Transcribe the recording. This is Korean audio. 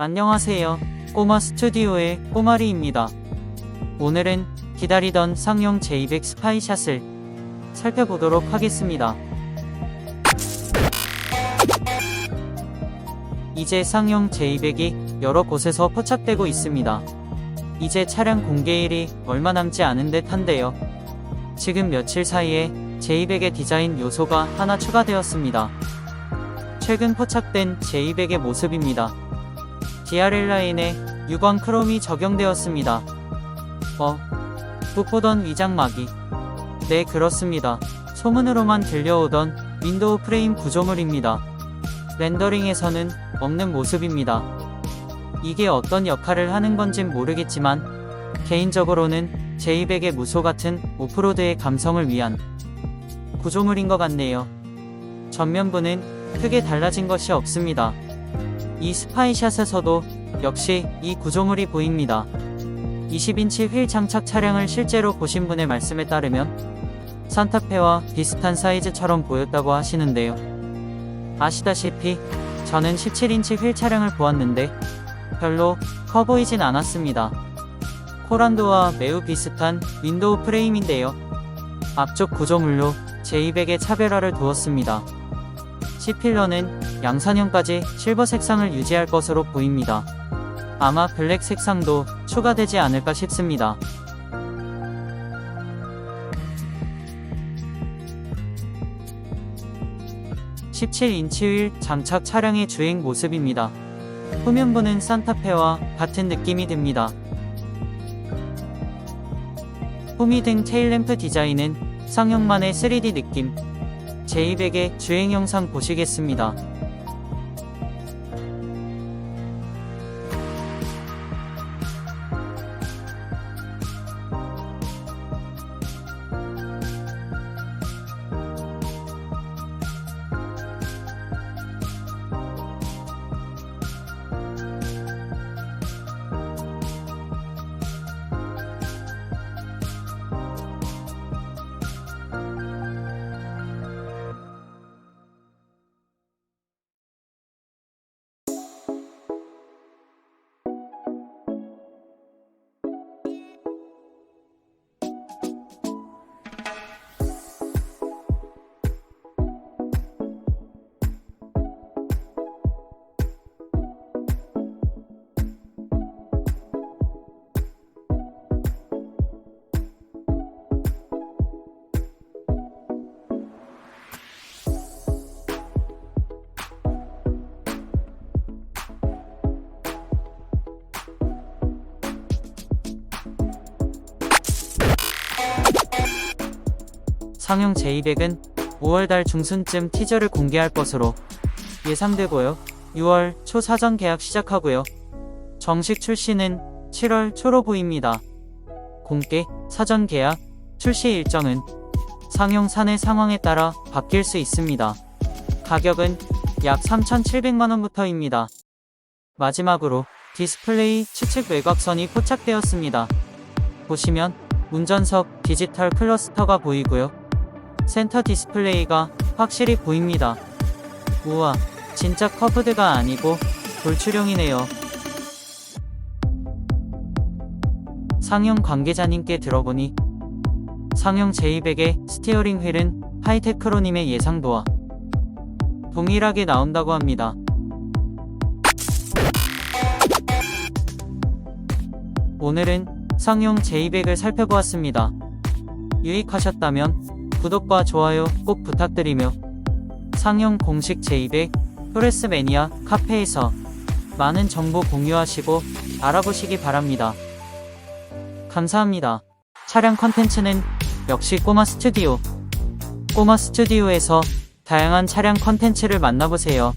안녕하세요. 꼬마 스튜디오의 꼬마리입니다. 오늘은 기다리던 상용 J200 스파이샷을 살펴보도록 하겠습니다. 이제 상용 J200이 여러 곳에서 포착되고 있습니다. 이제 차량 공개일이 얼마 남지 않은 듯 한데요. 지금 며칠 사이에 J200의 디자인 요소가 하나 추가되었습니다. 최근 포착된 J200의 모습입니다. DRL 라인에 유광 크롬이 적용되었습니다. 어, 못 보던 위장막이. 네, 그렇습니다. 소문으로만 들려오던 윈도우 프레임 구조물입니다. 렌더링에서는 없는 모습입니다. 이게 어떤 역할을 하는 건진 모르겠지만, 개인적으로는 제200의 무소 같은 오프로드의 감성을 위한 구조물인 것 같네요. 전면부는 크게 달라진 것이 없습니다. 이 스파이샷에서도 역시 이 구조물이 보입니다. 20인치 휠 장착 차량을 실제로 보신 분의 말씀에 따르면 산타페와 비슷한 사이즈처럼 보였다고 하시는데요. 아시다시피 저는 17인치 휠 차량을 보았는데 별로 커 보이진 않았습니다. 코란도와 매우 비슷한 윈도우 프레임인데요. 앞쪽 구조물로 제200의 차별화를 두었습니다. C필러는 양산형까지 실버 색상을 유지할 것으로 보입니다. 아마 블랙 색상도 추가되지 않을까 싶습니다. (17인치) 휠 장착 차량의 주행 모습입니다. 후면부는 산타페와 같은 느낌이 듭니다. 후미등 테일램프 디자인은 상형만의 3D 느낌, 제200의 주행 영상 보시겠습니다. 상용 J200은 5월달 중순쯤 티저를 공개할 것으로 예상되고요. 6월 초 사전 계약 시작하고요. 정식 출시는 7월 초로 보입니다. 공개, 사전 계약, 출시 일정은 상용 사내 상황에 따라 바뀔 수 있습니다. 가격은 약 3,700만원부터입니다. 마지막으로 디스플레이 추측 외곽선이 포착되었습니다. 보시면 운전석 디지털 클러스터가 보이고요. 센터 디스플레이가 확실히 보입니다. 우와, 진짜 커브드가 아니고 돌출형이네요. 상용 관계자님께 들어보니 상용 J200의 스티어링 휠은 하이테크로님의 예상도와 동일하게 나온다고 합니다. 오늘은 상용 J200을 살펴보았습니다. 유익하셨다면 구독과 좋아요 꼭 부탁드리며 상용 공식 J200 토레스 매니아 카페에서 많은 정보 공유하시고 알아보시기 바랍니다. 감사합니다. 차량 컨텐츠는 역시 꼬마 스튜디오. 꼬마 스튜디오에서 다양한 차량 컨텐츠를 만나보세요.